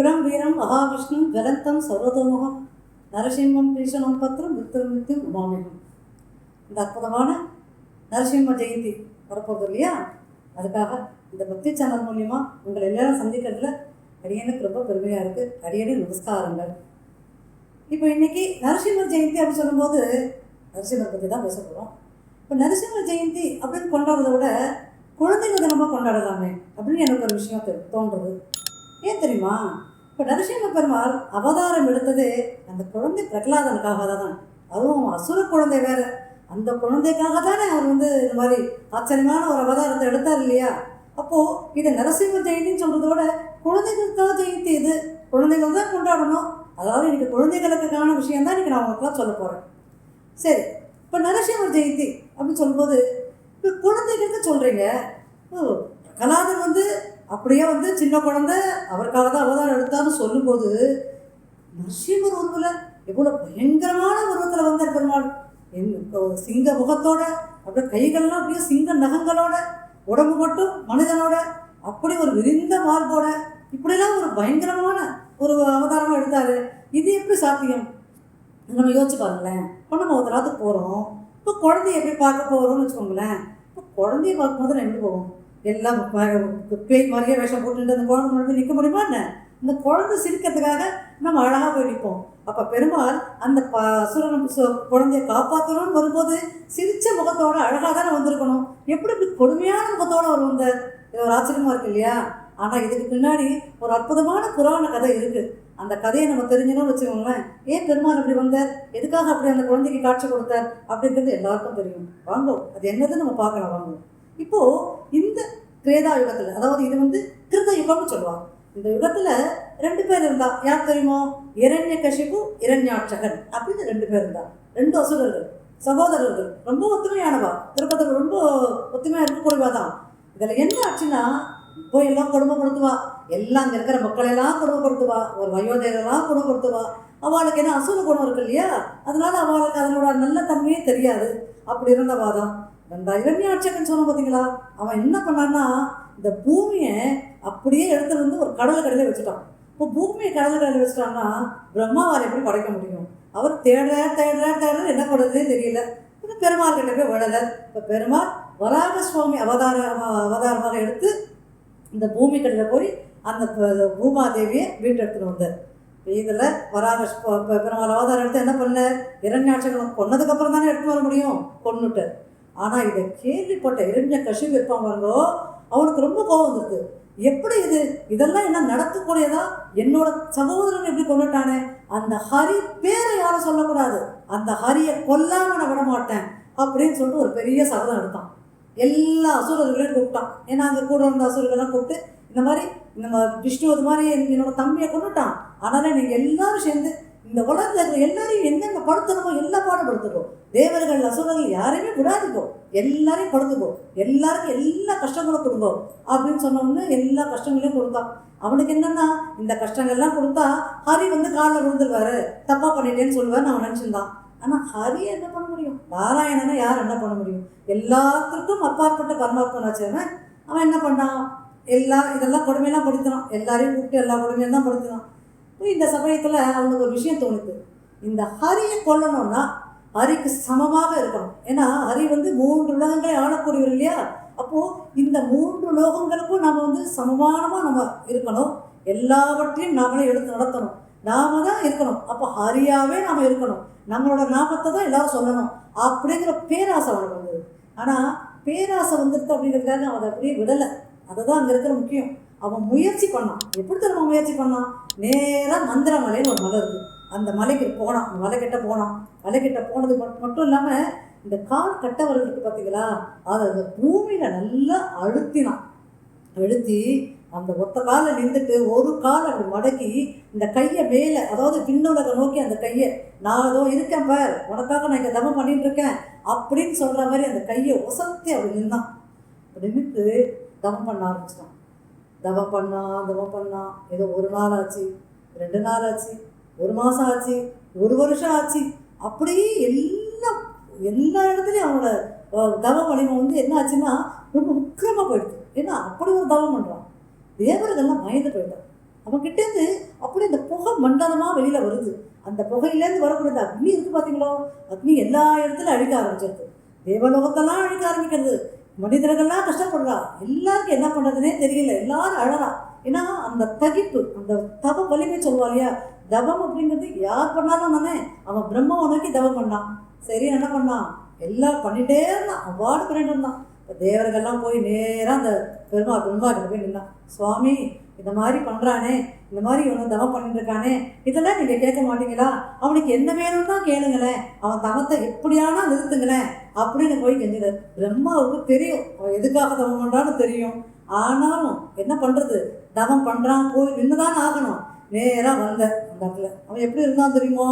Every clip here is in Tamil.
உக்ரம் வீரம் மகாவிஷ்ணு ஜலந்தம் சர்வதோமுகம் நரசிம்மம் பீஷணம் பத்திரம் மித்திரம் உமாமிகம். இந்த அற்புதமான நரசிம்ம ஜெயந்தி வரப்போகுது இல்லையா? அதுக்காக இந்த பக்தி சேனல் மூலிமா உங்களை எல்லாரும் சந்திக்கிறதுல அடியனுக்கு ரொம்ப பெருமையாக இருக்குது அடியடி நமஸ்காரங்கள். இப்போ இன்னைக்கு நரசிம்மர் ஜெயந்தி அப்படின்னு சொல்லும்போது நரசிம்மர் பற்றி தான் பேச போகிறோம் இப்போ நரசிம்மர் ஜெயந்தி அப்படின்னு கொண்டாடுறத விட குழந்தைங்க தினமாக கொண்டாடலாமே அப்படின்னு எனக்கு ஒரு விஷயம் தெ- தோன்றுது. ஏன் தெரியுமா? இப்போ நரசிம்ம பெருமாள் அவதாரம் எடுத்ததே அந்த குழந்தை பிரகலாதனுக்காக தான். அதுவும் அசுர குழந்தை வேற. அந்த குழந்தைக்காக தானே அவர் வந்து இந்த மாதிரி ஆச்சரியமான ஒரு அவதாரத்தை எடுத்தார் இல்லையா? அப்போது இதை நரசிம்ம ஜெயந்தின்னு சொல்கிறதோட குழந்தைகளுக்காக ஜெயந்தி இது. குழந்தைகள் தான் கொண்டாடணும். அதாவது இன்றைக்கி குழந்தைகளுக்கான விஷயம் தான் நான் உங்களுக்குலாம் சொல்ல போகிறேன் சரி இப்போ நரசிம்மர் ஜெயந்தி அப்படின்னு சொல்லும்போது இப்போ குழந்தைகளுக்கு சொல்கிறீங்க ஓ பிரகலாதன் வந்து அப்படியே வந்து சின்ன குழந்தை அவருக்காக தான் அவதாரம் எடுத்தான்னு சொல்லும்போது நரசிம்மர் உருவில் எவ்வளோ பயங்கரமான உருவத்தில் வந்தார் பெருமாள். என் இப்போ சிங்க முகத்தோட அப்படியே கைகள்லாம் அப்படியே சிங்க நகங்களோட உடம்பு மட்டும் மனிதனோட அப்படி ஒரு விரிந்த மார்போட இப்படிலாம் ஒரு பயங்கரமான ஒரு அவதாரமாக எடுத்தார். இது எப்படி சாத்தியம்? நம்ம யோசிச்சு பாருங்களேன். இப்போ நம்ம ஒரு ராத்துக்கு போகிறோம் இப்போ குழந்தைய எப்படி பார்க்க போகிறோம்னு வச்சுக்கோங்களேன். இப்போ குழந்தைய பார்க்கும்போது ரெண்டு எப்படி போவோம்? எல்லாம் பேய் மாதிரியே வேஷம் போட்டுட்டு அந்த குழந்தை முன்னாடி நிற்க முடியுமா என்ன? இந்த குழந்தை சிரிக்கிறதுக்காக நம்ம அழகாக போய் நிற்போம் அப்போ பெருமாள் அந்த ப அசுரன் சு- குழந்தைய காப்பாற்றணும்னு வரும்போது சிரித்த முகத்தோட அழகாக தானே வந்திருக்கணும். எப்படி இப்படி கொடுமையான முகத்தோட அவர் வந்தார் இது ஒரு ஆச்சரியமாக இருக்கு இல்லையா? ஆனால் இதுக்கு பின்னாடி ஒரு அற்புதமான புராண கதை இருக்குது அந்த கதையை நம்ம தெரிஞ்சணும்னு வச்சுக்கோங்களேன். ஏன் பெருமாள் அப்படி வந்தார்? எதுக்காக அப்படி அந்த குழந்தைக்கு காட்சி கொடுத்தார்? அப்படிங்கிறது எல்லாருக்கும் தெரியும். வாங்கோ அது என்னதுன்னு நம்ம பார்க்கலாம். வாங்குவோம் இப்போ இந்த கிரேதா யுகத்தில் அதாவது இது வந்து கிருத யுகம்னு சொல்லுவாங்க. இந்த யுகத்தில் ரெண்டு பேர் இருந்தா யார் தெரியுமோ? இரண்ய கஷிபு இரண்யாட்சகன் அப்படின்னு ரெண்டு பேர் இருந்தா ரெண்டு அசுரர்கள் சகோதரர்கள் ரொம்ப ஒத்துமையானவா? திருப்பதில் ரொம்ப ஒத்துமையாக இருக்கக்கூடியவா தான் இதில் என்ன ஆச்சுன்னா போய் எல்லாம் கொடுமைப்படுத்துவா? எல்லாம் அங்கே இருக்கிற மக்களெல்லாம் கொடுமைப்படுத்துவா? ஒரு வயோதிகரெல்லாம் கொடுமைப்படுத்துவா? அவளுக்கு என்ன அசுர குணம் இருக்கு இல்லையா? அதனால அவளுக்கு அதனோட நல்ல தன்மையே தெரியாது. அப்படி இருந்தவா தான் அந்த இரண்யாட்சகன் சொன்ன பார்த்தீங்களா அவன் என்ன பண்ணான்னா இந்த பூமியை அப்படியே எடுத்துட்டு வந்து ஒரு கடல் கடையில் வச்சுட்டான். இப்போ பூமியை கடல் கடையில் வச்சுட்டான்னா பிரம்மாவால் எப்படி படைக்க முடியும்? அவர் தேடுறார் தேடுறார் தேடுறார் என்ன பண்ணுறதே தெரியல. இப்போ பெருமாள் கிட்ட போய் விழலை. இப்போ பெருமாள் வராக சுவாமி அவதார அவதாரமாக எடுத்து இந்த பூமி கடையில் போய் அந்த பூமாதேவியை வீட்டு எடுத்துகிட்டு வந்தார் இதில் வராக பெருமாள் அவதாரம் எடுத்து என்ன பண்ணார் இரண்யாட்சகம் கொன்னதுக்கப்புறம் தானே எடுத்து வர முடியும்? கொன்னுட்டு ஆனால் இதை கேள்விப்பட்ட இரண்ய கசிவு இருப்பான் பாருங்கோ அவனுக்கு ரொம்ப கோபம் வந்தது எப்படி இது? இதெல்லாம் என்ன நடக்கக்கூடியதா? என்னோட சகோதரன் எப்படி கொண்டுட்டானே அந்த ஹரி பேரை யாரும் சொல்லக்கூடாது. அந்த ஹரியை கொல்லாம நான் விட மாட்டேன் அப்படின்னு சொல்லிட்டு ஒரு பெரிய சபதம் எடுத்தான். எல்லா அசுரர்களையும் கூப்பிட்டான். ஏன்னா அங்கே கூட இருந்த அசுரர்களெல்லாம் கூப்பிட்டு இந்த மாதிரி நம்ம விஷ்ணு அது மாதிரி என்னோட தம்பியை கொண்டுட்டான் அதனால நீங்கள் எல்லாரும் சேர்ந்து இந்த உலகத்தில் இருக்கிற எல்லாரையும் என்னென்ன படுத்தணுமோ எல்லாம் பாடுபடுத்துக்கோ. தேவர்கள் அசுரர்கள் யாரையுமே விடாதுக்கோ. எல்லாரையும் படுத்துக்கோ. எல்லாருக்கும் எல்லா கஷ்டங்களும் கொடுங்கோ. அப்படின்னு சொன்னோம்னு எல்லா கஷ்டங்களையும் கொடுத்தான் அவனுக்கு என்னன்னா இந்த கஷ்டங்கள்லாம் கொடுத்தா ஹரி வந்து காலில் விழுந்துருவாரு. தப்பாக பண்ணிட்டேன்னு சொல்லுவாருன்னு அவன் நினச்சிருந்தான். ஆனால் ஹரி என்ன பண்ண முடியும்? நாராயணனை யார் என்ன பண்ண முடியும்? எல்லாத்துக்கும் அப்பாற்பட்ட பரமாத்மனாச்சு அவன் அவன் என்ன பண்ணான்? எல்லா இதெல்லாம் கொடுமையெல்லாம் படுத்தினான். எல்லாரையும் கூப்பிட்டு எல்லா கொடுமையும் தான் படுத்தினான். இந்த சமயத்தில் அவனுக்கு ஒரு விஷயம் தோணுது. இந்த ஹரியை கொல்லணும்னா ஹரிக்கு சமமாக இருக்கணும். ஏன்னா ஹரி வந்து மூன்று உலகங்களை ஆளக்கூடியவர் இல்லையா? அப்போது இந்த மூன்று லோகங்களுக்கும் நம்ம வந்து சமமானமாக நம்ம இருக்கணும். எல்லாவற்றையும் நாமளே எடுத்து நடத்தணும். நாம தான் இருக்கணும். அப்போ ஹரியாகவே நாம் இருக்கணும். நம்மளோட நாமத்தை தான் எல்லாரும் சொல்லணும். அப்படிங்கிற பேராசை அவனுக்கு வந்தது. ஆனால் பேராசை வந்துருது அப்படிங்கிறதுக்காக அவன் அதை அப்படியே விடலை. அதுதான் அங்கே இருக்கிற முக்கியம். அவன் முயற்சி பண்ணான். எப்படி தெரியுமா முயற்சி பண்ணான்? நேராக மந்திரமலைன்னு ஒரு மலை இருக்குது அந்த மலைக்கு போனான். மலை மலைக்கிட்ட போனான். மலைக்கிட்ட போனது மட்டும் இல்லாமல் இந்த கால் கட்டவர்கள் இருக்கு பார்த்தீங்களா அதை அந்த பூமியில் நல்லா அழுத்தினான். அழுத்தி அந்த ஒத்த காலில் நின்றுட்டு ஒரு கால் அப்படி மடக்கி இந்த கையை மேலே அதாவது பின்னுலக நோக்கி அந்த கையை நான் ஏதோ இருக்கேன் பார். உனக்காக நான் இங்கே தவம் பண்ணிட்டு இருக்கேன் அப்படின்னு சொல்கிற மாதிரி அந்த கையை ஒசத்தி அப்படி நின்னான். அப்படி நின்று தவம் பண்ண ஆரம்பிச்சிட்டான். தவம் பண்ணான் தவம் பண்ணான் ஏதோ ஒரு நாள் ஆச்சு ரெண்டு நாள் ஆச்சு ஒரு மாதம் ஆச்சு ஒரு வருஷம் ஆச்சு. அப்படியே எல்லாம் எல்லா இடத்துலையும் அவனோட தவ வலிமை வந்து என்ன ஆச்சுன்னா ரொம்ப முக்கியமாக போயிடுது ஏன்னா அப்படி ஒரு தவம் பண்ணுறான் தேவர்கள்லாம் பயந்து போயிட்டான் அப்படி இந்த புகை மண்டலமாக வெளியில் வருது. அந்த புகையிலேருந்து வரக்கூடிய அக்னி இருக்குது பார்த்தீங்களோ அக்னி எல்லா இடத்துலையும் அழிக்க ஆரம்பிச்சிருக்கு தேவலோகத்தெல்லாம் அழிக்க ஆரம்பிக்கிறது. மனிதர்கள்லாம் கஷ்டப்படுறா எல்லாருக்கும் என்ன பண்ணுறதுனே தெரியல. எல்லாரும் அழறா ஏன்னா அந்த தகிப்பு அந்த தவ வலிமை சொல்லுவா இல்லையா? தவம் அப்படிங்கிறது யார் பண்ணாலும் தானே. அவன் பிரம்மாவை நோக்கி தவம் பண்ணான். சரி என்ன பண்ணான்? எல்லாம் பண்ணிட்டே இருந்தான். அவ்வாறு பண்ணிட்டு இருந்தான். இப்போ தேவர்கள்லாம் போய் நேராக அந்த பெருமா பெருமா போய் நின்னான். சுவாமி இந்த மாதிரி பண்ணுறானே இந்த மாதிரி இவனும் தவம் பண்ணிட்டு இருக்கானே இதெல்லாம் நீங்கள் கேட்க மாட்டீங்களா? அவனுக்கு என்ன வேணும்னா கேளுங்களேன். அவன் தவத்தை எப்படியானா நிறுத்துங்களேன். அப்படின்னு போய் கெஞ்சினார் பிரம்மாவுக்கு தெரியும். அவன் எதுக்காக தவம் பண்ணுறான்னு தெரியும். ஆனாலும் என்ன பண்ணுறது தவம் பண்ணுறான் போய் நின்றுதான் ஆகணும். நேராக வந்த அந்த இடத்துல. அவன் எப்படி இருந்தான் தெரியுமோ?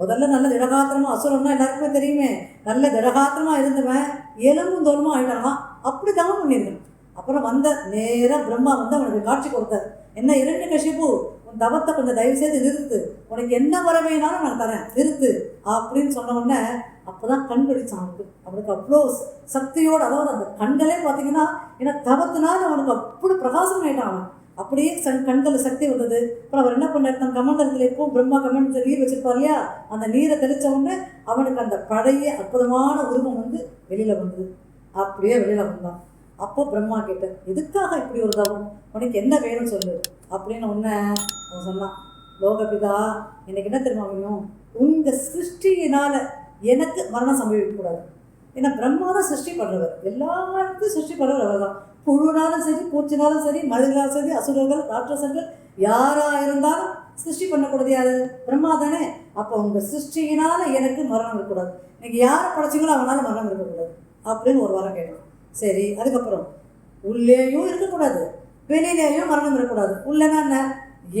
முதல்ல நல்ல திடகாத்திரமா அசுரம்னா எல்லாருக்குமே தெரியுமே. நல்ல திடகாத்திரமா இருந்தவன் எலும்பும் தோலுமா ஆயிட்டானா? அப்படி தவம் பண்ணியிருக்கான் அப்புறம் வந்த நேராக பிரம்மா வந்து அவனுக்கு காட்சி கொடுத்தார். என்ன இரண்டு கஷிப்பு உன் தவத்தை கொஞ்சம் தயவு செய்து நிறுத்து. உனக்கு என்ன வர வேணாலும் நான் தரேன். நிறுத்து. அப்படின்னு சொன்ன உடனே அப்போதான் கண் பிடிச்சான் அவனுக்கு. அவனுக்கு அவ்வளோ சக்தியோடு அதாவது அந்த கண்களே பார்த்தீங்கன்னா ஏன்னா தவத்தினால அவனுக்கு அப்படி பிரகாசம் ஆயிட்டான் அவன். அப்படியே சன் கண்களில் சக்தி வந்தது. அப்புறம் அவர் என்ன பண்ணார்? தன் கமண்டலத்தில் எப்பவும் பிரம்மா கமண்டலத்தில் நீர் வச்சிருப்பார் இல்லையா? அந்த நீரை தெளித்த உடனே அவனுக்கு அந்த பழைய அற்புதமான உருவம் வந்து வெளியில் வந்தது. அப்படியே வெளியில் வந்தான். அப்போ பிரம்மா கேட்டேன் எதுக்காக இப்படி ஒரு தவம்? உனக்கு என்ன வேணும்னு சொல்லு. அப்படின்னு ஒன்று அவன் சொன்னான் லோகபிதா எனக்கு என்ன தெரியுமா வேணும்? உங்கள் சிருஷ்டியினால் எனக்கு மரணம் சம்பவிக்கக்கூடாது ஏன்னா பிரம்மா தான் சிருஷ்டி பண்ணுறவர் எல்லாருக்கும் சிருஷ்டி பண்ணுறவர் அவர் தான். புழுனாலும் சரி பூச்சினாலும் சரி மனிதர்களாலும் சரி அசுரர்கள் ராட்சசர்கள் யாராக இருந்தாலும் சிருஷ்டி பண்ணக்கூடாது யாரு? பிரம்மா தானே. அப்போ உங்கள் சிருஷ்டியினால் எனக்கு மரணம் இருக்கக்கூடாது நீங்கள் யாரை படைச்சிங்களோ அவனால் மரணம் இருக்கக்கூடாது அப்படின்னு ஒரு வாரம் கேட்கலாம் சரி அதுக்கப்புறம். உள்ளேயும் இருக்கக்கூடாது. வெளியிலேயும் மரணம் இருக்கக்கூடாது. உள்ளனா என்ன?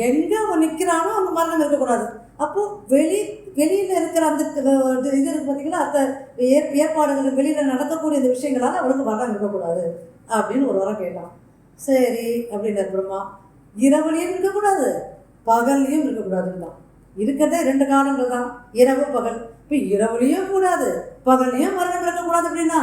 எங்கே அவன் நிற்கிறானோ அங்கே மரணம் இருக்கக்கூடாது. அப்போது வெளி வெளியில் இருக்கிற அந்த இது இருக்குது இருக்கு பார்த்தீங்களா அந்த ஏற் ஏற்பாடுகள் வெளியில் நடக்கக்கூடிய இந்த விஷயங்களால் அவனுக்கு மரணம் இருக்கக்கூடாது அப்படின்னு ஒரு வாரம் கேட்டான். சரி அப்படின்னு பிரம்மா இரவுலையும் இருக்கக்கூடாது பகல்லையும் இருக்கக்கூடாதுன்னு இருக்கிறதே ரெண்டு காலங்கள் தான் இரவு பகல். இப்போ இரவுலையும் கூடாது பகல்லையும் மரணம் இருக்கக்கூடாது அப்படின்னா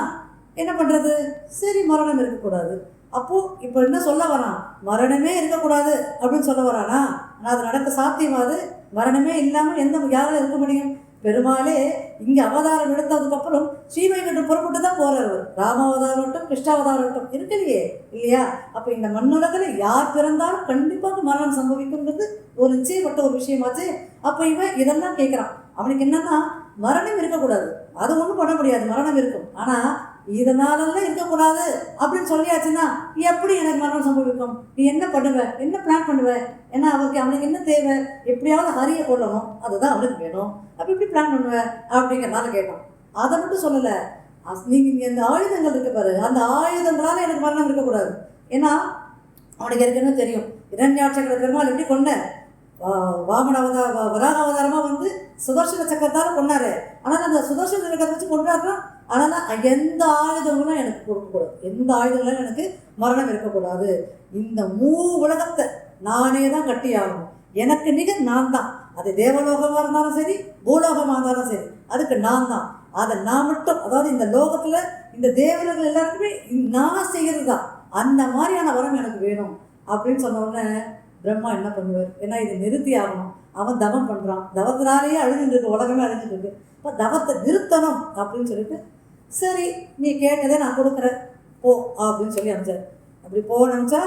என்ன பண்ணுறது சரி மரணம் இருக்கக்கூடாது. அப்போது இப்போ என்ன சொல்ல வரான்? மரணமே இருக்கக்கூடாது அப்படின்னு சொல்ல வரானா? ஆனால் அது நடக்க சாத்தியமாது. மரணமே இல்லாமல் எந்த யாரும் இருக்க முடியும்? பெருமாளே இங்கே அவதாரம் எடுத்ததுக்கப்புறம் ஸ்ரீவைகுண்டம் புறப்பட்டு தான் போகிறார் ராமாவதாரட்டும் கிருஷ்ணாவதாரட்டும் இருக்கலையே இல்லையா? அப்போ இந்த மண்ணுலகில் யார் பிறந்தாலும் கண்டிப்பாக மரணம் சம்பவிக்கும்ன்றது ஒரு நிச்சயப்பட்ட ஒரு விஷயமாச்சு. அப்போ இவன் இதெல்லாம் கேட்குறான் அவனுக்கு என்னன்னா மரணம் இருக்கக்கூடாது. அது ஒன்றும் பண்ண முடியாது. மரணம் இருக்கும். ஆனால் இதனாலெல்லாம் இருக்கக்கூடாது அப்படின்னு சொல்லியாச்சுன்னா எப்படி எனக்கு மரணம் சம்பவிக்கும்? நீ என்ன பண்ணுவ? என்ன பிளான் பண்ணுவ? ஏன்னா அவருக்கு அவனுக்கு என்ன தேவை? எப்படியாவது ஹரியை கொள்ளணும் அதுதான் அவனுக்கு வேணும். அப்போ எப்படி பிளான் பண்ணுவ? அப்படிங்கிறனால கேட்டான். அதை மட்டும் சொல்லலை. நீங்கள் இங்கே இந்த ஆயுதங்கள் இருக்கு பாரு. அந்த ஆயுதங்களால் எனக்கு மரணம் இருக்கக்கூடாது. ஏன்னா அவனுக்கு ஏற்கனவே தெரியும். இரண்யாட்சகர பெருமாள் எப்படி கொண்ட வாமன அவதார வராக அவதாரமாக வந்து சுதர்சன சக்கரத்தால் கொண்டாரு ஆனால் அந்த சுதர்சன சக்கரத்தை வச்சு கொண்டாடுறான் ஆனால் எந்த ஆயுதங்களும் எனக்கு கொடுக்கக்கூடாது. எந்த ஆயுதங்களும் எனக்கு மரணம் இருக்கக்கூடாது. இந்த மூ உலகத்தை நானே தான் கட்டி ஆகணும் எனக்கு நிகர் நான் தான். அது தேவலோகமாக இருந்தாலும் சரி பூலோகமாக இருந்தாலும் சரி அதுக்கு நான் தான். அதை நான் மட்டும் அதாவது இந்த லோகத்தில் இந்த தேவர்கள் எல்லாருக்குமே நான் செய்கிறது தான் அந்த மாதிரியான வரம் எனக்கு வேணும். அப்படின்னு சொன்ன உடனே பிரம்மா என்ன பண்ணுவார்? ஏன்னா இதை நிறுத்தி ஆகணும். அவன் தவம் பண்ணுறான் தவத்தினாலேயே அழுதுட்டு இருக்கு உலகமே அழிஞ்சிட்டு இருக்கு. இப்போ தவத்தை நிறுத்தணும் அப்படின்னு சொல்லிட்டு சரி நீ கேட்டதே நான் கொடுக்குறேன். போ அப்படின்னு சொல்லி அனுப்பிச்சார். அப்படி போக நினச்சா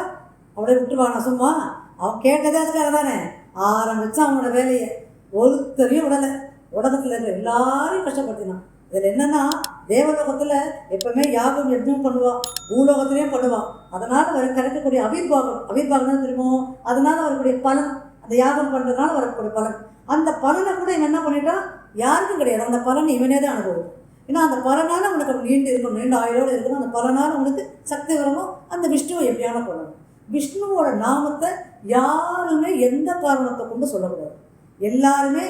அப்படியே விட்டுருவானா சும்மா? அவன் கேட்டதே அதுக்காக தானே. ஆரம்பித்தான் அவனோட வேலையை ஒருத்தரையும் விடலை. உலகத்தில் இருக்கிற எல்லாரையும் கஷ்டப்படுத்தினான். இதில் என்னென்னா தேவலோகத்தில் எப்பவுமே யாகம் யஜ்ஞம் பண்ணுவான் பூலோகத்திலையும் பண்ணுவான் அதனால் வர கிடைக்கக்கூடிய அபிர்வாகம் அபிர்வாகம் தான் தெரியுமோ? அதனால் வரக்கூடிய பலன். அந்த யாகம் பண்ணுறதுனால வரக்கூடிய பலன். அந்த பலனை கூட இவன் என்ன பண்ணிட்டான்? யாருக்கும் கிடையாது. அந்த பலன் இவனே தான் அனுபவம் ஏன்னா அந்த பலனால் உனக்கு நீண்டு இருக்கணும் நீண்ட ஆயுளோடு இருக்கணும் அந்த பலனால் உனக்கு சக்தி வரணும் அந்த விஷ்ணுவை எப்படியான பண்ணணும் விஷ்ணுவோட நாமத்தை யாருமே எந்த காரணத்தை கொண்டு சொல்லக்கூடாது. எல்லாருமே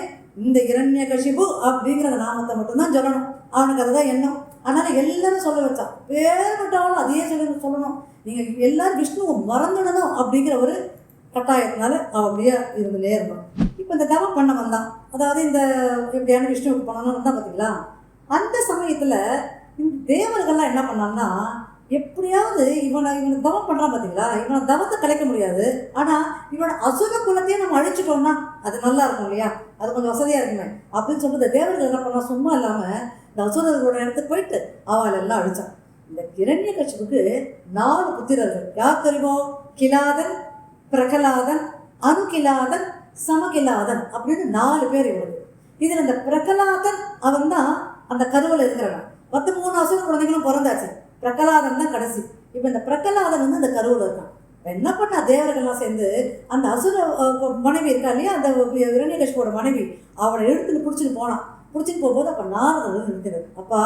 இந்த இரண்ய கஷிபு அப்படிங்கிற அந்த நாமத்தை மட்டும்தான் சொல்லணும். அவனுக்கு அதுதான் எண்ணம். அதனால் எல்லாரும் சொல்ல வச்சான் வேறுபட்டாலும் அதையே சொல்ல சொல்லணும். நீங்கள் எல்லாரும் விஷ்ணுவை மறந்துடணும் அப்படிங்கிற ஒரு கட்டாயத்தினால அவன் அப்படியே இருந்து. நேரணும் இப்போ இந்த தவம் பண்ண வந்தான் அதாவது இந்த எப்படியான விஷ்ணுவுக்கு பண்ணணும்னு வந்தான் பார்த்தீங்களா அந்த சமயத்தில் இந்த தேவர்கள்லாம் என்ன பண்ணாங்கன்னா எப்படியாவது இவனை இவனை தவம் பண்ணுறான் பார்த்தீங்களா இவனை தவத்தை கலைக்க முடியாது. ஆனால் இவனோட அசுர குலத்தையே நம்ம அழிச்சிட்டோம்னா அது நல்லா இருக்கும் இல்லையா? அது கொஞ்சம் வசதியாக இருக்குமே. அப்படின்னு சொல்லிட்டு இந்த தேவர்கள் என்ன பண்ணா சும்மா இல்லாமல் இந்த அசுரர்களோட இடத்துக்கு போயிட்டு அவள் எல்லாம் அழிச்சான் இந்த கிரண்ய கட்சிக்கு நாலு புத்திரர்கள் யார் தெரியுமோ? கிலாதன் பிரகலாதன் அனுகிலாதன் சமகிலாதன் அப்படின்னு நாலு பேர் இவனுக்கு இதில் இந்த பிரகலாதன் அவன் தான் அந்த கருவில் இருக்கிறவன். பத்து மூணு வருஷம் குழந்தைகளும் பிறந்தாச்சு. பிரகலாதன் தான் கடைசி. இப்போ இந்த பிரகலாதன் வந்து அந்த கருவில் இருக்கான். என்ன பண்ணா? தேவர்கள்லாம் சேர்ந்து அந்த அசுர மனைவி இருக்கா இல்லையா? அந்த இரண்யகஷ்போட மனைவி. அவனை எடுத்துன்னு பிடிச்சிட்டு போனான். பிடிச்சிட்டு போகும்போது அப்போ நாரதாவது வந்து அப்பா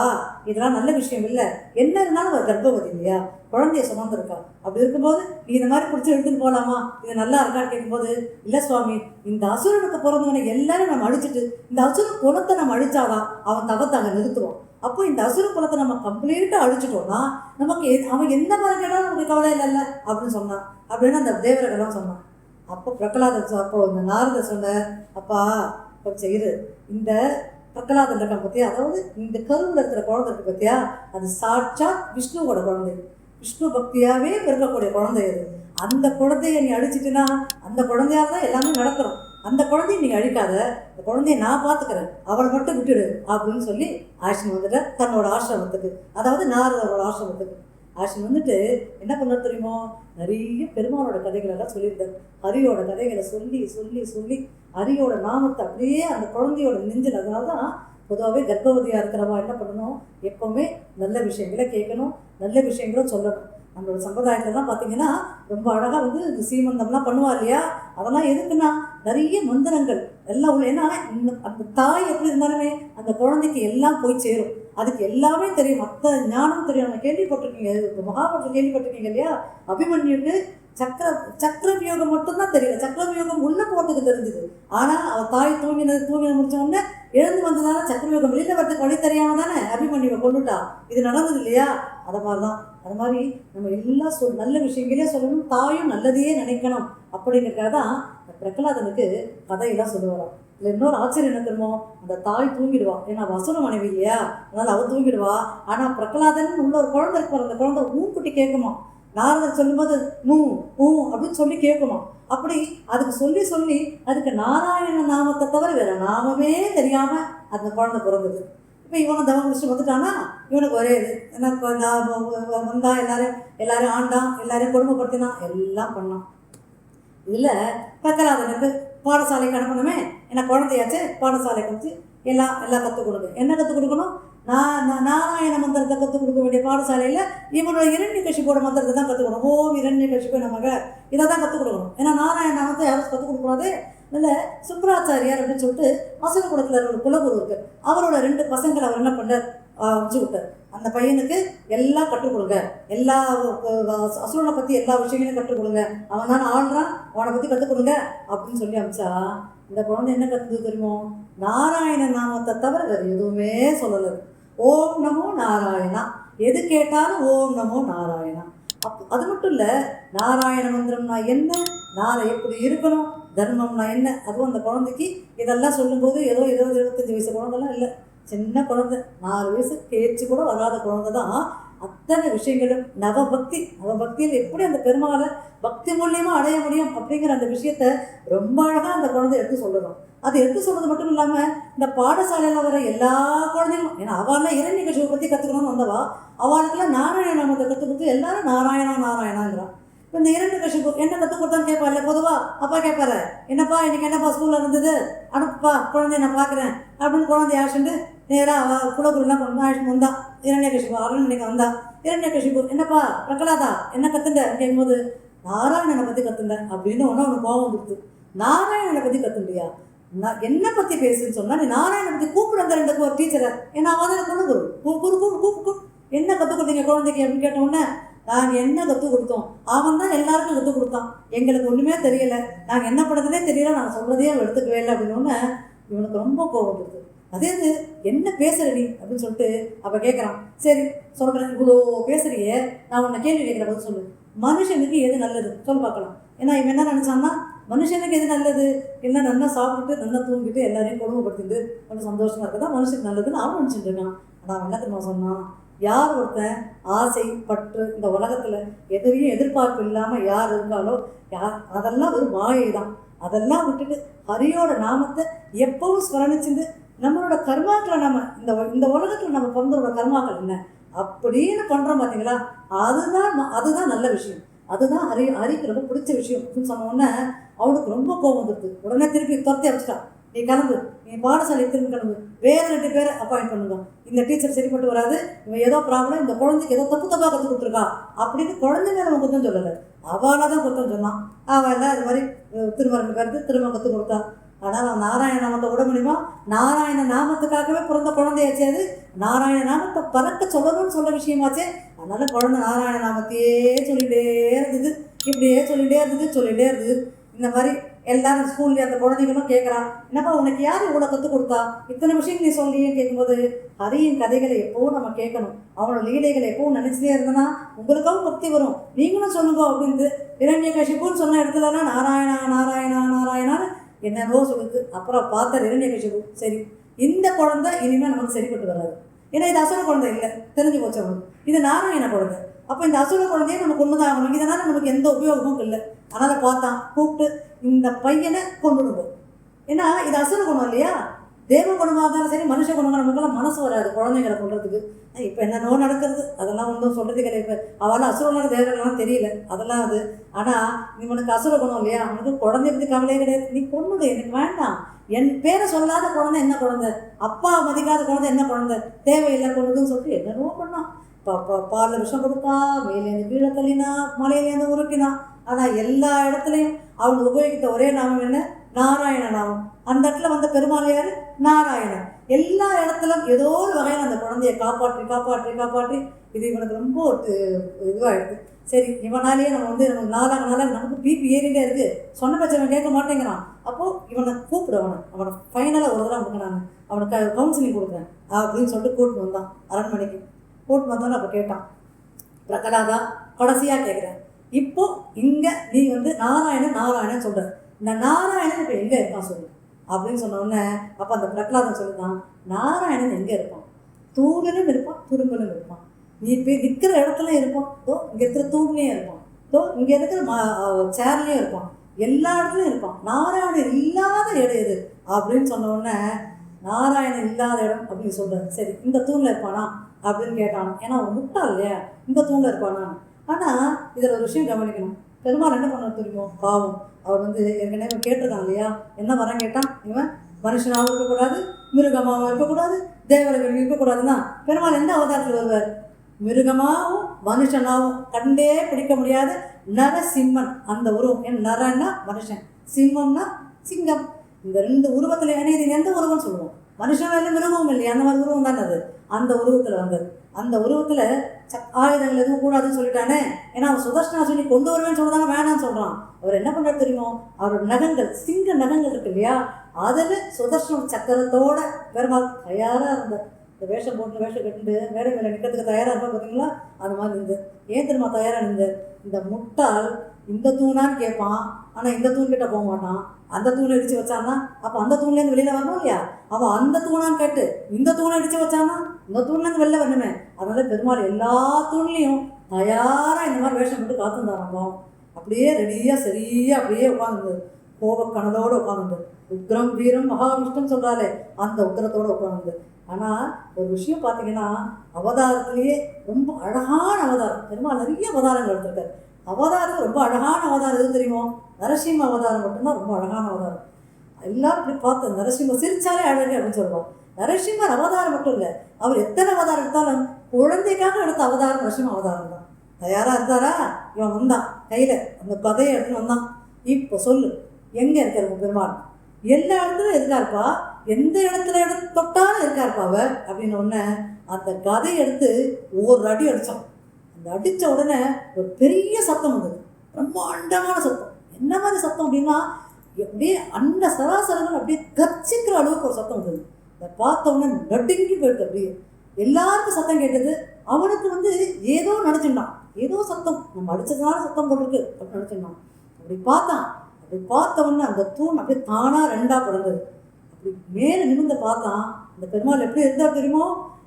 இதெல்லாம் நல்ல விஷயம் இல்லை. என்ன இருந்தாலும் ஒரு கர்ப்பவதி இல்லையா? குழந்தைய சுமந்துருக்கா அப்படி இருக்கும்போது நீ இந்த மாதிரி பிடிச்சி எடுத்துன்னு போகலாமா இது நல்லா இருக்கான்னு கேட்கும்போது இல்லை சுவாமி இந்த அசுரனுக்கு பிறந்தவனை எல்லாரும் நம்ம அழிச்சிட்டு இந்த அசுர குலத்தை நம்ம அழிச்சாதான் அவன் தவத்தை அங்கே நிறுத்துவான். அப்போ இந்த அசுர குலத்தை நம்ம கம்ப்ளீட்டாக அழிச்சிட்டோம்னா நமக்கு அவன் எந்த மாதிரி கேட்டாலும் நமக்கு கவலை இல்லைல்ல அப்படின்னு சொன்னான். அப்படின்னு அந்த தேவர்கள்லாம் சொன்னான். அப்போ பிரகலாத அப்போ இந்த நாரத சொன்னார் அப்பா கொஞ்சம் இரு. இந்த பிரகலாதன் இருக்கான் அதாவது இந்த கருவில் இருக்கிற குழந்தை இருக்கு பார்த்தியா அது சாட்சாத் விஷ்ணுவோட குழந்தை. விஷ்ணு பக்தியாகவே பிறக்கக்கூடிய குழந்தை அது. அந்த குழந்தைய நீ அழிச்சிட்டுனா அந்த குழந்தையால தான் எல்லாமே நடக்கிறோம் அந்த குழந்தைய நீ அழிக்காத. அந்த குழந்தைய நான் பார்த்துக்கிறேன் அவளை மட்டும் விட்டுடு அப்படின்னு சொல்லி ஆஷன் வந்துட்ட தன்னோட ஆசிரமத்துக்கு. அதாவது நாரதரோட ஆசிரமத்துக்கு. ஆஷன் வந்துட்டு என்ன பண்ண தெரியுமோ? நிறைய பெருமாளோட கதைகளெல்லாம் சொல்லியிருந்தார். ஹரியோட கதைகளை சொல்லி சொல்லி சொல்லி ஹரியோட நாமத்தை அப்படியே அந்த குழந்தையோட நெஞ்சில் அதனால தான் பொதுவாகவே கர்ப்பவதியாக இருக்கிறவா என்ன பண்ணணும்? எப்போவுமே நல்ல விஷயங்களை கேட்கணும் நல்ல விஷயங்களும் சொல்லணும். நம்மளோட சம்பிரதாயத்துலலாம் பார்த்தீங்கன்னா ரொம்ப அழகாக வந்து இந்த சீமந்தம்லாம் பண்ணுவா இல்லையா? அதெல்லாம் எதுக்குன்னா நிறைய மந்திரங்கள். எல்லாம் உள்ள ஏன்னா இந்த அந்த தாய் எப்படி இருந்தாலுமே அந்த குழந்தைக்கு எல்லாம் போய் சேரும். அதுக்கு எல்லாமே தெரியும். மற்ற ஞானம் தெரியும். நம்ம கேள்விப்பட்டிருக்கீங்க. மகாபாரத்தில் மகாபாரதம் கேள்விப்பட்டிருக்கீங்க இல்லையா? அபிமன்யுக்கு சக்கர சக்கர வியோகம் மட்டும்தான் தெரியல. சக்கர வியோகம் உள்ள போட்டுக்கு தெரிஞ்சுது. ஆனால் அவள் தாய் தூங்கினது தூங்கின முடிச்ச உடனே எழுந்து வந்ததால சக்கரவேகம் வெளியில் வெளியில வரதுக்கு வழி தெரியாம தானே அபிமன்யுவை கொண்டுட்டா? இது நடந்தது இல்லையா? அது மாதிரி தான் அது மாதிரி நம்ம எல்லாம் சொல் நல்ல விஷயங்களே சொல்லணும். தாயும் நல்லதையே நினைக்கணும் அப்படிங்கிறக்காக தான் இந்த பிரகலாதனுக்கு கதையெல்லாம் சொல்லுவாராம். இல்லை இன்னொரு ஆச்சரியம் என்ன தெரியுமோ? அந்த தாய் தூங்கிடுவா. ஏன்னா வசன மனைவி இல்லையா? அதனால அவ தூங்கிடுவா. ஆனால் பிரகலாதன் உள்ள ஒரு குழந்தை இருக்கிற அந்த குழந்தை ஊக்குட்டி கேட்குமா? நாரதர் சொல்லும்போது மூ ஊ அப்படின்னு சொல்லி கேட்குமா? அப்படி அதுக்கு சொல்லி சொல்லி அதுக்கு நாராயண நாமத்தை தவிர வேற நாமமே தெரியாமல் அந்த குழந்தை பிறந்தது. இப்போ இவனை தவம் முடிச்சு வந்துட்டானா இவனுக்கு ஒரே இது. என்ன வந்தா எல்லாரும் எல்லாரும் ஆண்டான் எல்லாரையும் கொடுமைப்படுத்தினான் எல்லாம் பண்ணான் இதில் பிரகலாதனுக்கு பாடசாலைக்கு அனுப்பணுமே என்ன குழந்தையாச்சு பாடசாலைக்கு வச்சு எல்லாம் எல்லாம் கற்றுக் கொடுங்க. என்ன கற்றுக் கொடுக்கணும்? நான் நான் நாராயண மந்திரத்தை கற்றுக் கொடுக்க வேண்டிய பாடசாலையில் இவனோட இரண்ய கட்சிப்போட மந்திரத்தை தான் கற்றுக் கொடுக்கணும். ஓம் இரண்ய கட்சிப்போ நமக இதை தான் கற்றுக் கொடுக்கணும். ஏன்னா நாராயண நாமத்தை யாரும் கற்றுக் கொடுக்கக்கூடாது இல்லை சுப்ராச்சாரியார் அப்படின்னு சொல்லிட்டு அசுர குலத்தில் ஒரு குலகுரு இருக்கு. அவரோட ரெண்டு பசங்களை அவர் என்ன பண்ணார்? வச்சு விட்டார். அந்த பையனுக்கு எல்லாம் கற்றுக் கொடுங்க. எல்லா அசுரனை பற்றி எல்லா விஷயங்களையும் கற்றுக் கொடுங்க. அவன் தான் ஆள்றான். அவனை பற்றி கற்றுக் கொடுங்க அப்படின்னு சொல்லி அமிச்சா இந்த குழந்தை என்ன கற்றுது தெரியுமோ? நாராயண நாமத்தை தவிர வேறு எதுவுமே சொல்லலை. ஓம் நமோ நாராயணா. எது கேட்டாலும் ஓம் நமோ நாராயணா. அப் அது மட்டும் இல்லை நாராயண மந்திரம்னா என்ன? நாளை எப்படி இருக்கணும்? தர்மம்னா என்ன? அதுவும் அந்த குழந்தைக்கு இதெல்லாம் சொல்லும்போது ஏதோ இருபது இருபத்தஞ்சி வயசு குழந்தைலாம் இல்லை. சின்ன குழந்தை. நாலு வயசு பேச்சு கூட வராத குழந்தை தான் அத்தனை விஷயங்களும் நவபக்தி. நவபக்தியில் எப்படி அந்த பெருமாளை பக்தி மூலியமாக அடைய முடியும் அப்படிங்கிற அந்த விஷயத்த ரொம்ப அழகாக அந்த குழந்தை எடுத்து சொல்லணும். அது எடுத்து சொல்றது மட்டும் இல்லாமல் இந்த பாடசாலையில் வர எல்லா குழந்தைகளும் ஏன்னா அவெல்லாம் இறை நிகழ்ச்சியை பற்றி கற்றுக்கணும்னு வந்தவா அவளுக்குலாம் நாராயண நாமத்தை கற்றுக் கொடுத்து எல்லாரும் நாராயணா நாராயணாங்கிறான் இப்போ இந்த இரண்டு கட்சி என்ன கற்றுக் கொடுத்தான்னு இல்லை பொதுவா அப்பா கேட்பாரு என்னப்பா இன்னைக்கு என்னப்பா ஸ்கூலில் இருந்தது? அனுப்புப்பா குழந்தைய நான் பார்க்குறேன் அப்படின்னு குழந்தைய ஆசிண்டு நேராக அவ குலகுருலாம் கொண்டு வந்து ஆசிட்டு இரண்யகசிபு அருள் கஷிபு இன்னைக்கு வந்தா. இரண்யகசிபு என்னப்பா பிரகலாதா என்ன கத்துண்ட கேட்கும்போது நாராயணனை பற்றி கத்துண்டேன் அப்படின்னு ஒன்று ஒன்று கோபம் கொடுத்து நாராயணனை பற்றி கத்துண்டியா நான் என்னை பற்றி பேசுன்னு சொன்னால் நீ நாராயணனை பற்றி கூப்பிடு ரெண்டுக்கு ரெண்டு ஒரு டீச்சரை ஏன்னா அவன் தான் குலகுரு கூ- குரு கூப்பு கூப்பு என்ன கற்றுக் கொடுத்தீங்க குழந்தைக்கு? அப்படின்னு கேட்டோன்னே நாங்கள் என்ன கற்றுக் கொடுத்தோம்? அவன் தான் எல்லாருக்கும் கற்றுக் கொடுத்தான். எங்களுக்கு ஒன்றுமே தெரியலை. நாங்கள் என்ன பண்ணுறதுனே தெரியல. நாங்கள் சொல்கிறதே எடுத்துக்கவே இல்லை அப்படின்னு இவனுக்கு ரொம்ப கோபம் கொடுத்து அதே இது என்ன பேசுற நீ அப்படின்னு சொல்லிட்டு அப்போ கேட்குறான் சரி சொல்கிறேன் இவ்வளோ பேசுறியே நான் உன்னை கேள்வி கேட்குற பதில் சொல்லு. மனுஷனுக்கு எது நல்லது? சொல்ல பார்க்கலாம். ஏன்னா இவன் என்ன நினச்சான்னா மனுஷனுக்கு எது நல்லது? என்ன நல்லா சாப்பிட்டுட்டு நல்லா தூங்கிட்டு எல்லாரையும் கொடுமைப்படுத்திட்டு கொஞ்சம் சந்தோஷமாக இருக்கதா? மனுஷனுக்கு நல்லதுன்னு அவன் நினச்சிட்டு இருக்கான். ஆனால் அவன் என்ன தெரியுமா சொன்னான்? யார் ஒருத்தன் ஆசை பற்று இந்த உலகத்தில் எதையும் எதிர்பார்ப்பு இல்லாமல் யார் இருந்தாலோ யார் அதெல்லாம் ஒரு மாயை தான் அதெல்லாம் விட்டுட்டு ஹரியோட நாமத்தை எப்பவும் ஸ்மரணிச்சிருந்து நம்மளோட கர்மாக்களை நம்ம இந்த இந்த உலகத்தில் நம்ம பண்றோட கர்மாக்கள் என்ன? அப்படின்னு பண்ணுறோம் பார்த்தீங்களா அதுதான் அதுதான் நல்ல விஷயம். அதுதான் ஹரி ஹரிக்கு ரொம்ப பிடிச்ச விஷயம் அப்படின்னு சொன்ன உடனே அவனுக்கு ரொம்ப கோபம் வந்துடுது உடனே திருப்பி துரத்தி அடிச்சிட்டான். நீ கலந்து நீ பாடசாலை திரும்பி கிளம்பு. வேறு ரெண்டு பேரை அப்பாயிண்ட் பண்ணுங்க. இந்த டீச்சர் சரிப்பட்டு வராது. இவன் ஏதோ ப்ராப்ளம் இந்த குழந்தைக்கு ஏதோ தப்பு தப்பாக கற்றுக் கொடுத்துருக்கா அப்படின்னு குழந்தை மேலே அவன் குத்தம் சொல்லலை. அவளாக தான் குத்தம் சொன்னான். அவள் எல்லாம் இது மாதிரி திரும்ப ரெண்டு பேருக்கு திரும்ப கற்றுக் கொடுத்தா. ஆனால் நாராயண நாமத்தை விட முடியுமா? நாராயண நாமத்துக்காகவே பிறந்த குழந்தையாச்சே அது. நாராயண நாமத்தை பறக்க சொல்லணும்னு சொல்ல விஷயமாச்சே. அதனால குழந்தை நாராயண நாமத்தையே சொல்லிகிட்டே இருந்தது. இப்படியே சொல்லிகிட்டே இருந்தது சொல்லிகிட்டே இருந்தது. இந்த மாதிரி எல்லாரும் ஸ்கூல்லேயே அந்த குழந்தைகளும் கேட்குறான் என்னப்பா உனக்கு யார் இவ்வளோ கற்றுக் கொடுத்தா? இத்தனை விஷயம் நீ சொல்லியும் கேட்கும்போது ஹரியின் கதைகளை எப்பவும் நம்ம கேட்கணும். அவனோட லீலைகளை எப்பவும் நினைச்சிட்டே இருந்தனா உங்களுக்காகவும் பக்தி வரும். நீங்களும் சொல்லுங்க அப்படின்ட்டு. இரண்ய கஷிப்புன்னு சொன்ன இடத்துலலாம் நாராயணா நாராயணா நாராயணான்னு என்னென்னவோ சொல்லுது. அப்புறம் பார்த்த இரண்ய கஷிப்பு சரி இந்த குழந்தை இனிமேல் நமக்கு சரிப்பட்டு வராது. ஏன்னா இது அசுர குழந்தை இல்லை தெரிஞ்சு போச்சு அவனுக்கு இது நாராயண குழந்தை? அப்போ இந்த அசுர குழந்தையே நம்ம கொண்டு தான் ஆகணும். இதனால் நமக்கு எந்த உபயோகமும் இல்லை. அதனால் பார்த்தான் கூப்பிட்டு இந்த பையனை கொண்டுடுவோம் ஏன்னா இது அசுர குணம் இல்லையா? தேவ குணமாக இருந்தாலும் சரி மனுஷ குணமாக நமக்கெல்லாம் மனசு வராது குழந்தைங்களை கொள்றதுக்கு இப்போ என்னென்னவோ நடக்கிறது? அதெல்லாம் ஒன்றும் சொல்கிறது கிடையாது இப்போ அவளால் அசுரனாக தேவர்கள்லாம் தெரியல. அதெல்லாம் அது. ஆனால் இவனுக்கு அசுர குணம் இல்லையா? அவனுக்கு குழந்தை பற்றி கவலையே கிடையாது. நீ கொண்டுடு எனக்கு வேண்டாம். என் பேரை சொல்லாத குழந்தை என்ன குழந்தை? அப்பா மதிக்காத குழந்தை என்ன குழந்தை? தேவையில்லை கொண்டுதுன்னு சொல்லிட்டு என்னென்னவோ பண்ணான் பா பா பாலில் விஷம் கொடுத்தா மேலேருந்து கீழே தள்ளினா மலையிலேருந்து உருக்கினா ஆனால் எல்லா இடத்துலையும் அவங்க உபயோகித்த ஒரே நாமம் என்ன? நாராயண நாமம் அந்த இடத்துல வந்த பெருமாள் யார்? நாராயணன். எல்லா இடத்துலும் ஏதோ ஒரு வகையில் அந்த குழந்தைய காப்பாற்றி காப்பாற்றி காப்பாற்றி இது இவனுக்கு ரொம்ப இதுவாகிடுது சரி இவனாலேயே நம்ம வந்து நமக்கு நாளாக நாளாக நமக்கு பிபி ஏறிட்டே இருக்குது சொன்ன பட்சம் கேட்க மாட்டேங்கிறான். அப்போது இவனை கூப்பிடு அவனை. அவனை ஃபைனலாக ஒரு தடவை கொடுக்குறாங்க அவனுக்கு கவுன்சிலிங் கொடுக்குறேன். அப்படின்னு சொல்லிட்டு கூட்டிட்டு வந்தான். அரண்மனைக்கு. கூட்டிட்டு வந்தோன்னு அப்போ கேட்டான். பிரகலாதா கடைசியாக கேட்குறேன் இப்போ இங்கே நீ வந்து நாராயணன் நாராயணன் சொல்கிற இந்த நாராயணன் இப்போ எங்கே இருக்கான் சொல்லு? அப்படின்னு சொன்ன உடனே அப்போ அந்த பிரகலாதன் சொல்லுதான் நாராயணன் எங்கே இருப்பான்? தூணிலும் இருப்பான் துரும்பலும் இருப்பான். நீ இப்போ நிற்கிற இடத்துல இருப்பான். தோ இங்கே இருக்கிற தூண்லேயும் இருப்பான். தோ இங்கே இருக்கிற மா சேர்லேயும் இருப்பான். எல்லா இடத்துலையும் இருப்பான். நாராயணன் இல்லாத இடம் எது? அப்படின்னு சொன்னோடனே நாராயணன் இல்லாத இடம் அப்படின்னு சொல்கிறார் சரி இந்த தூணில் இருப்பானா? அப்படின்னு கேட்டான். ஏன்னா அவன் முட்டாள் இல்லையா? இந்த தூணில் இருப்பானா ஆனால் இதில் ஒரு விஷயம் கவனிக்கணும். பெருமாள் என்ன பண்ண தெரியுமோ? பாவம். அவர் வந்து ஏற்கனவே கேட்டிருக்கான் இல்லையா? என்ன வரம் கேட்டான் இவன் மனுஷனாகவும் இருக்கக்கூடாது மிருகமாகவும் இருக்கக்கூடாது தேவர்கள் இருக்கக்கூடாதுன்னா பெருமாள் எந்த அவதாரத்தில் வருவார்? மிருகமாகவும் மனுஷனாகவும் கண்டே பிடிக்க முடியாத நரசிம்மன். அந்த உருவம். என் நரன்னா மனுஷன். சிம்மம்னா சிங்கம். இந்த ரெண்டு உருவத்தில் என்ன இது எந்த உருவம்னு சொல்லுவோம்? மனுஷன் இல்லை மிருகமும் இல்லையா? அந்த மாதிரி உருவம் தானே அது. அந்த உருவத்தில் வந்தது அந்த உருவத்தில் ஆயுதங்கள் எதுவும் கூடாதுன்னு சொல்லிட்டானே? ஏன்னா அவன் சுதர்ஷனா சொல்லி கொண்டு வருவேன்னு சொல்லுறாங்க வேணாம்னு சொல்கிறான் அவர் என்ன பண்ணுறாரு தெரியுமோ? அவரோட நகங்கள் சிங்க நகங்கள் இருக்கு இல்லையா? அதில் சுதர்ஷன சக்கரத்தோட பெருமாள் தயாராக இருந்தார். இந்த வேஷம் போட்டு வேஷம் கட்டிட்டு மேடை மேலே நிற்கிறதுக்கு தயாராக இருப்பா பார்த்தீங்களா? அது மாதிரி இருந்து ஏன் தெரியுமா தயாராக இருந்தார்? இந்த முட்டாள் இந்த தூணான்னு கேட்பான். ஆனால் இந்த தூண் கிட்ட போக மாட்டான். அந்த தூணை இடிச்சு வச்சான்னா அப்போ அந்த தூண்லேருந்து வெளியில் வரணும் இல்லையா? அவன் அந்த தூணான்னு கேட்டு இந்த தூணை இடிச்சு வச்சானா இந்த தூண்லேருந்து வெளில வரணுமே. அதனால பெருமாள் எல்லா தூண்லேயும் தயாராக இந்த மாதிரி வேஷம் போட்டு காத்துருந்தாராம். அப்படியே ரெடியாக சரியாக அப்படியே உட்காந்துருந்தது கோபக்கணலோடு உட்காந்துருந்தது உக்ரம் வீரம் மகாவிஷ்ணுன்னு சொல்கிறாலே அந்த உக்ரத்தோடு உட்காந்துருந்து ஆனால் ஒரு விஷயம் பார்த்தீங்கன்னா அவதாரத்திலேயே ரொம்ப அழகான அவதாரம். பெருமாள் நிறைய அவதாரங்கள் எடுத்திருக்காரு. அவதாரம் ரொம்ப அழகான அவதாரம் எதுவும் தெரியுமோ? நரசிம்ம அவதாரம் மட்டும்தான் ரொம்ப அழகான அவதாரம். எல்லாரும் இப்படி பார்த்து நரசிம்ம சிரிச்சாலே அழகு அப்படின்னு சொல்லுவோம் நரசிம்மர் அவதாரம் மட்டும் இல்லை அவர் எத்தனை அவதாரம் எடுத்தாலும் குழந்தைக்காக எடுத்த அவதாரம் நரசிம்ம அவதாரம் தான். தயாராக இருந்தாரா? இவன் வந்தான். கையில் அந்த கதையை எடுத்துன்னு வந்தான். இப்போ சொல்லு எங்கே இருக்கிற உன் பெருமாள்? எல்லா இடத்துலையும் இருக்காருப்பா. எந்த இடத்துல எடுத்து தொட்டாலும் இருக்காருப்பா அவ அப்படின்னு உடனே அந்த கதையை எடுத்து ஒவ்வொரு அடி அடித்தான் அந்த அடித்த உடனே ஒரு பெரிய சத்தம் வந்தது. பிரம்மாண்டமான சத்தம். என்ன மாதிரி சத்தம் அப்படின்னா அப்படியே அண்ட சராசரங்கள் அப்படியே கச்சிக்கிற அளவுக்கு ஒரு சத்தம் வந்தது. அதை பார்த்தவொன்னே நடுங்கி போயிடுது அப்படியே. எல்லாருக்கும் சத்தம் கேட்டது அவனுக்கு வந்து ஏதோ நினச்சிருந்தான் ஏதோ சத்தம். நம்ம அடிச்சதுனால சத்தம் போட்டிருக்கு அப்படின்னு நினச்சிருந்தான் அப்படி பார்த்தான் அப்படி பார்த்தவொன்னே அந்த தூண் அப்படியே தானாக ரெண்டாக பிறந்தது அப்படி மேலே நிமிந்து பார்த்தான் அந்த பெருமாள் எப்படி இருந்தால் தெரியுமோ?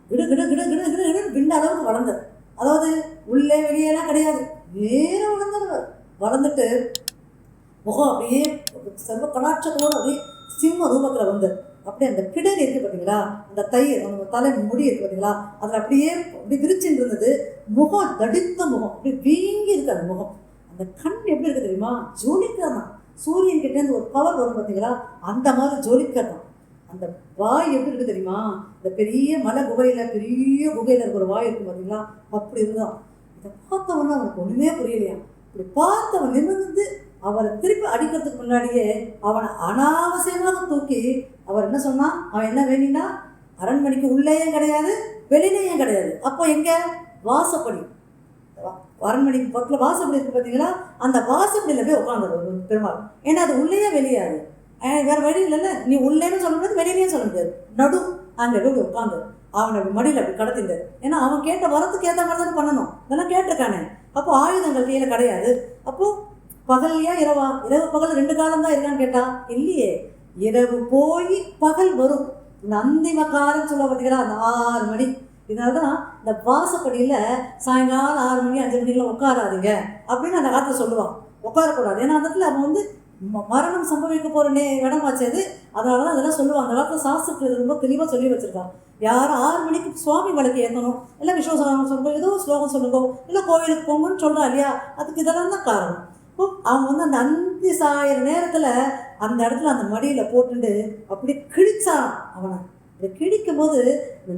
கிடு கிடு கிடு கிடு கிடு கிடு பிண்ட அளவுக்கு வளர்ந்தது. அதாவது உள்ளே வெளியெல்லாம் கிடையாது. நேரம் வளர்ந்தவர் வளர்ந்துட்டு முகம் அப்படியே சர்வ கடாட்சத்தோடு அப்படியே சிம்ம ரூபத்தில் வந்தது. அப்படியே அந்த பிடர் இருக்கு பார்த்தீங்களா அந்த தயிர் அந்த தலை முடி இருக்கு பார்த்தீங்களா அதில் அப்படியே அப்படி விரிச்சுட்டு இருந்தது. முகம் தடித்த முகம். அப்படி வீங்கி இருக்கு அந்த முகம். அந்த கண் எப்படி இருக்கு தெரியுமா? ஜோலிக்காக தான். சூரியன் கிட்டேருந்து ஒரு பவர் வரும் பார்த்தீங்களா அந்த மாதிரி ஜோலிக்காக தான். அந்த வாய் எப்படி இருக்கு தெரியுமா? இந்த பெரிய மலை குகையில் பெரிய குகையில் இருக்கிற வாய் இருக்கு பார்த்தீங்களா அப்படி இருந்தான் இதை பார்த்தவொன்னே அவனுக்கு ஒன்றுமே புரியலையா இப்படி பார்த்தவன் நிமிர்ந்து அவரை திருப்பி அடிக்கிறதுக்கு முன்னாடியே அவனை அனாவசியமாக தூக்கி அவர் என்ன சொன்னான்? அவன் என்ன வேணினா அரண்மனைக்கு உள்ளேயும் கிடையாது வெளியிலேயும் கிடையாது. அப்போ எங்கே? வாசப்படி. வா- அரண்மனைக்கு பக்கத்தில் வாசப்படி இருக்கு பார்த்தீங்களா அந்த வாசப்படியில் போய் உட்காந்துரு பெருமாள். ஏன்னா அது உள்ளேயே வெளியாது. வேறு வழி இல்லைல்ல. நீ உள்ளேன்னு சொல்ல முடியாது வெளியிலேயும் சொல்ல முடியாது. நடு அங்கே போய் உட்காந்து அவனை மடியில் அப்படி கடத்திட்டார். ஏன்னா அவன் கேட்ட வரத்துக்கு ஏற்ற மாதிரி தானே பண்ணணும். இதெல்லாம் கேட்டிருக்கானே. அப்போ ஆயுதங்கள் கையில் கிடையாது. அப்போது பகல்லையா இரவா? இரவு பகல் ரெண்டு காலம் தான் இருக்கான்னு கேட்டா இல்லையே. இரவு போய் பகல் வரும். நந்தி அந்திம சொல்ல பார்த்தீங்களா அந்த ஆறு மணி. இதனால தான் இந்த வாசப்படியில் சாயங்காலம் ஆறு மணி அஞ்சு மணிக்கெல்லாம் உட்காராதீங்க அப்படின்னு அந்த காலத்தில் சொல்லுவான். உட்காரக்கூடாது. ஏன்னா அந்த இடத்துல அவன் வந்து ம- மரணம் சம்பவிக்க போகிற நே இடமாச்சு அது. அதனால தான் அதெல்லாம் சொல்லுவாங்க அந்த காலத்தில் சாஸ்திரத்தில் இது ரொம்ப தெளிவாக சொல்லி வச்சுருக்கான். யாரும் ஆறு மணிக்கு சுவாமி வழக்கு ஏற்றணும் இல்லை விஸ்வசனம் சொல்லுங்க ஏதோ ஸ்லோகம் சொல்லுங்க இல்லை கோவிலுக்கு போங்கன்னு சொல்கிறா இல்லையா? அதுக்கு இதெல்லாம் தான் காரணம். இப்போ அவன் வந்து அந்த அந்தி சாயிற நேரத்தில் அந்த இடத்துல அந்த மடியில் போட்டுட்டு அப்படி கிழிச்சான் அவனை. அப்படி கிழிக்கும் போது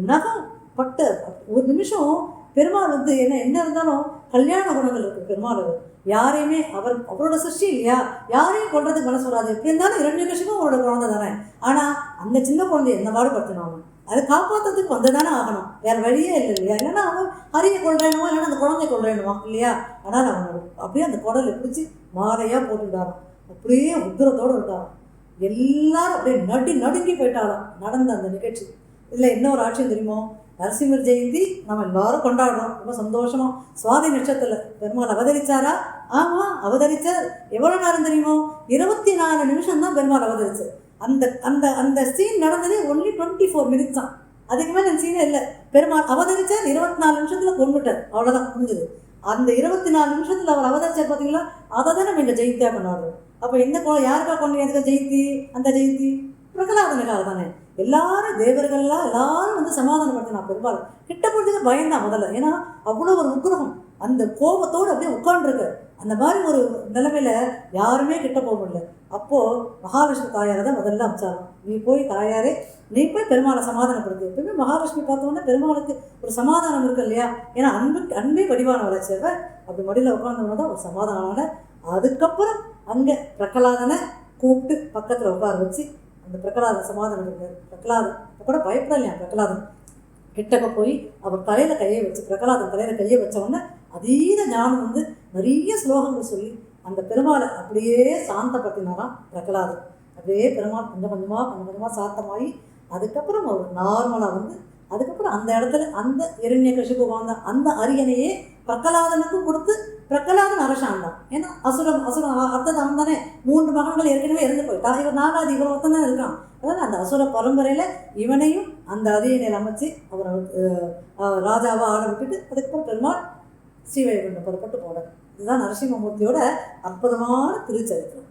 நகம் பட்டு ஒரு நிமிஷம் பெருமாள் வந்து என்ன என்ன இருந்தாலும் கல்யாண குணங்கள் இருக்கு பெருமாள் யாரையுமே அவர் அவரோட சிருஷ்டி இல்லையா? யாரையும் கொள்றதுக்கு மனசு வராது. எப்படி இருந்தாலும் இரண்டு நிமிஷமும் அவரோட குழந்தை தானே. ஆனால் அந்த சின்ன குழந்தைய என்ன பாடுபடுத்தணும் அவன்? அதை காப்பாற்றுறதுக்கு வந்து தானே ஆகணும். வேறு வழியே இல்லை இல்லையா? இல்லைன்னா அவன் ஹரியை கொள்றேனுமா இல்லைன்னா அந்த குழந்தைய கொள்றேனுமா இல்லையா? ஆனால் அவன் அப்படியே அந்த குடலை பிடிச்சி மாலையாக போட்டுட்டாராம் அப்படியே உத்தரத்தோடு இருக்காராம் எல்லாரும் அப்படியே நடு நடுங்கி போயிட்டாராம் நடந்த அந்த நிகழ்ச்சி. இதில் என்ன ஒரு ஆட்சியம் தெரியுமோ? நரசிம்மர் ஜெயந்தி நம்ம எல்லாரும் கொண்டாடுறோம். ரொம்ப சந்தோஷமாக சுவாதி நட்சத்திரத்தில் பெருமாள் அவதரிச்சாரா? ஆமாம் அவதரிச்சார். எவ்வளோ நேரம் தெரியுமோ? இருபத்தி நாலு நிமிஷம் தான் பெருமாள் அவதரிச்சார். அந்த அந்த அந்த சீன் நடந்ததே ஒன்லி டுவெண்ட்டி ஃபோர் மினிட்ஸ் தான். அதுக்கு மேலே அந்த சீனே இல்லை. பெருமாள் அவதரிச்சார் இருபத்தி நாலு நிமிஷத்தில் கொண்டுட்டார் அவ்வளோதான் முடிஞ்சது. அந்த இருபத்தி நாலு நிமிஷத்தில் அவர் அவதரிச்சார் பார்த்தீங்களா அதை தான் நம்ம இங்கே ஜெயந்தியாக கொண்டாடுறோம். அப்போ எந்த கோ- யாருக்கா கொண்டு எதுக்கு ஜெயித்தி அந்த ஜெயந்தி? பிரகலாதனுக்காக தானே. எல்லாரும் தேவர்கள்லாம் எல்லாரும் வந்து சமாதானப்படுத்தினா பெருமாள். கிட்ட போகிறதுக்கு பயந்தான் முதல்ல. ஏன்னா அவ்வளோ ஒரு உக்கிரகம் அந்த கோபத்தோடு அப்படியே உட்காந்துருக்கு அந்த மாதிரி ஒரு நிலைமையில யாருமே கிட்ட போக முடியல. அப்போது மகாவிஷ்ணு தாயாரை தான் முதல்ல அமிச்சாராம். நீ போய் தாயாரே நீ போய் பெருமாளை சமாதானப்படுத்து. எப்பவுமே மகாவிஷ்ணு பார்த்தோன்னா பெருமாளுக்கு ஒரு சமாதானம் இருக்கு இல்லையா? ஏன்னா அன்பு அன்பே வடிவானவரை சேவை அப்படி மடியில் உட்காந்தவங்க தான் ஒரு சமாதானமான அதுக்கப்புறம் அங்கே பிரகலாதனை கூப்பிட்டு பக்கத்தில் உட்கார வச்சு அந்த பிரகலாத சமாதானம் இருக்கார் பிரகலாதன் அப்போ கூட பயப்படலையா பிரகலாதன். கிட்டக்க போய் அவர் தலையில் கையை வச்சு பிரகலாதன் தலையில் கையை வச்ச உடனே அதீத ஞானம் வந்து நிறைய ஸ்லோகங்கள் சொல்லி அந்த பெருமாளை அப்படியே சாந்தப்படுத்தினாராம் பிரகலாதன் அப்படியே பெருமாள் கொஞ்சம் கொஞ்சமாக கொஞ்சம் கொஞ்சமாக சாந்தமாகி அதுக்கப்புறம் அவர் நார்மலாக வந்து அதுக்கப்புறம் அந்த இடத்துல அந்த இரண்ய கஷிப்பு வாழ்ந்த அந்த அரியணையே பிரகலாதனுக்கும் கொடுத்து பிரகலாதன் அரசாண்டான் ஏன்னா அசுரம் அசுரம் அர்த்தம் அவன் தானே. மூன்று மகன்கள் ஏற்கனவே இறந்து போயிட்டா. இவர் நாலாவது இவர் ஒருத்தன் தான் இருக்கான். அதாவது அந்த அசுர பரம்பரையில் இவனையும் அந்த அரியணையில் அமைச்சு அவர் ராஜாவை ஆட விட்டுட்டு அதுக்கப்புறம் பெருமாள் ஸ்ரீவைகுண்டம் புறப்பட்டு போனார். இதுதான் நரசிம்மமூர்த்தியோட அற்புதமான திருச்சரித்திரம்.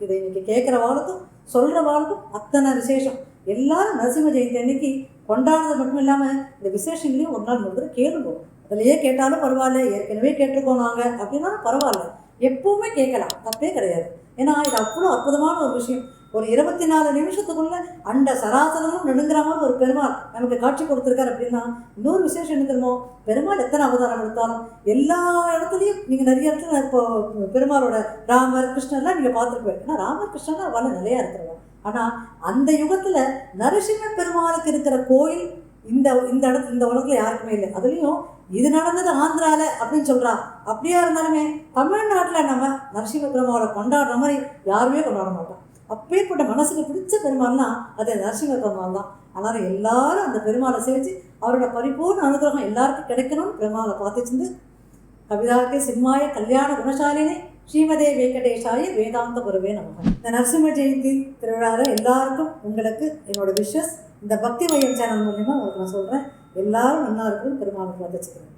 இதை இன்னைக்கு கேட்குற வாழ்க்கும் சொல்கிற வாழ்க்கும் அத்தனை விசேஷம். எல்லாரும் நரசிம்ம ஜெயந்தி அன்னைக்கு கொண்டாடுறது மட்டும் இல்லாமல் இந்த விசேஷங்களையும் ஒரு நாள் ஒரு கேளுங்க. அதிலேயே கேட்டாலும் பரவாயில்ல ஏற்கனவே கேட்டிருக்கோம் நாங்கள் அப்படின்னாலும் பரவாயில்ல. எப்பவுமே கேட்கலாம். தப்பே கிடையாது. ஏன்னா இது அவ்வளோ அற்புதமான ஒரு விஷயம். ஒரு இருபத்தி நாலு நிமிஷத்துக்குள்ள அண்ட சராசரமும் நெடுங்கிற மாதிரி ஒரு பெருமாள் நமக்கு காட்சி கொடுத்துருக்காரு அப்படின்னா இன்னொரு விசேஷம் என்ன தெரியுமோ? பெருமாள் எத்தனை அவதாரம் எடுத்தாலும் எல்லா இடத்துலையும் நீங்கள் நிறைய இடத்துல இப்போ பெருமாளோட ராமர் கிருஷ்ணர்லாம் நீங்கள் பார்த்துருப்பேன் ஏன்னா ராமர் கிருஷ்ணன் வள நிலையாக இருக்கிறோம் ஆனால் அந்த யுகத்தில் நரசிம்ம பெருமாளுக்கு இருக்கிற கோயில் இந்த இந்த இடத்துல இந்த உலகத்தில் யாருக்குமே இல்லை. அதுலேயும் இது நடந்தது ஆந்திரால அப்படின்னு சொல்கிறா அப்படியா இருந்தாலுமே தமிழ்நாட்டில் நம்ம நரசிம்ம பெருமாளை கொண்டாடுற மாதிரி யாருமே கொண்டாட மாட்டோம். அப்பேற்பட்ட மனசுக்கு பிடிச்ச பெருமாள்னா அது நரசிம்ம பெருமாள் தான். அதனால் எல்லாரும் அந்த பெருமாளை சேவிச்சு அவரோட பரிபூர்ண அனுகிரகம் எல்லாருக்கும் கிடைக்கணும்னு பெருமாளை பார்த்துச்சிருந்து கவிதாக்கு சிம்மாய கல்யாண குணசாலினே ஸ்ரீமதே வெங்கடேஷாய வேதாந்த குருவே நமக. இந்த நரசிம்ம ஜெயந்தி திருவிழாவில் எல்லாருக்கும் உங்களுக்கு என்னோட விஷஸ் இந்த பக்தி மையம் சேனல் மூலிமா உங்களுக்கு நான் சொல்கிறேன் எல்லாரும் நல்லா இருக்கும் பெருமாளுக்கு வதச்சுக்கிறேன்